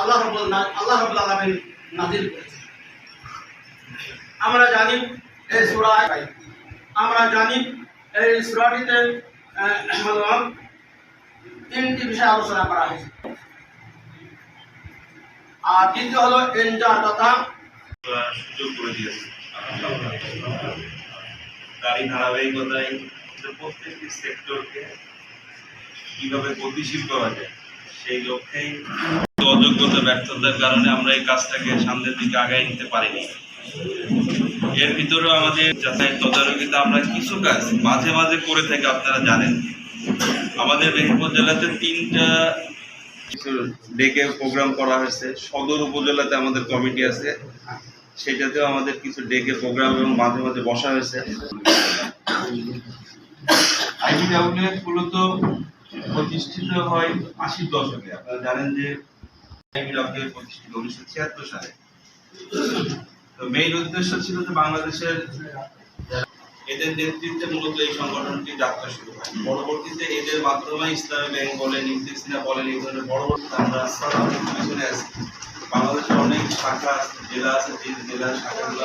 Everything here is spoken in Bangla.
আল্লাহ আল্লাহ নাজিল করেছেন। আমরা জানি এই সূরা আমরা জানি এই সূরাটিতে তিনটি বিষয় আলোচনা করা হয়েছে। আর দ্বিতীয় হলো এনজার তথা সুযোগ করে দিয়েছে। তারই ধারাবাহিকতায় প্রত্যেকটি সেক্টরকে কীভাবে গতিশীল করা যায়, সেই লক্ষ্যেই অযোগ্যতা ব্যর্থতার কারণে আমরা এই কাজটাকে সামনের দিকে আগায় নিতে পারিনি। এর ভিতরেও আমাদের যাতায়াত তদারকিতে আমরা কিছু কাজ মাঝে মাঝে করে থাকি, আপনারা জানেন। আমাদের মেহেরপুর জেলাতে তিনটা কিছু ডেকে প্রোগ্রাম করা হয়েছে। সদর উপজেলাতে আমাদের কমিটি আছে। সেটাতেও আমাদের কিছু ডেকে প্রোগ্রাম এবং মাঝে মাঝে বসা হয়েছে। আইবিডি আউটলেট মূলত প্রতিষ্ঠিত হয় আশির দশকে। আপনারা জানেন যে বাংলাদেশের এদের নেতৃত্বে মূলত এই সংগঠনটি যাত্রা শুরু হয়। পরবর্তীতে এদের মাধ্যমে ইসলামী ব্যাংক বলেন ইনফিসিনা বলেন বড় আছি। বাংলাদেশের অনেক শাখা আছে, জেলা আছে জেলার শাখাগুলো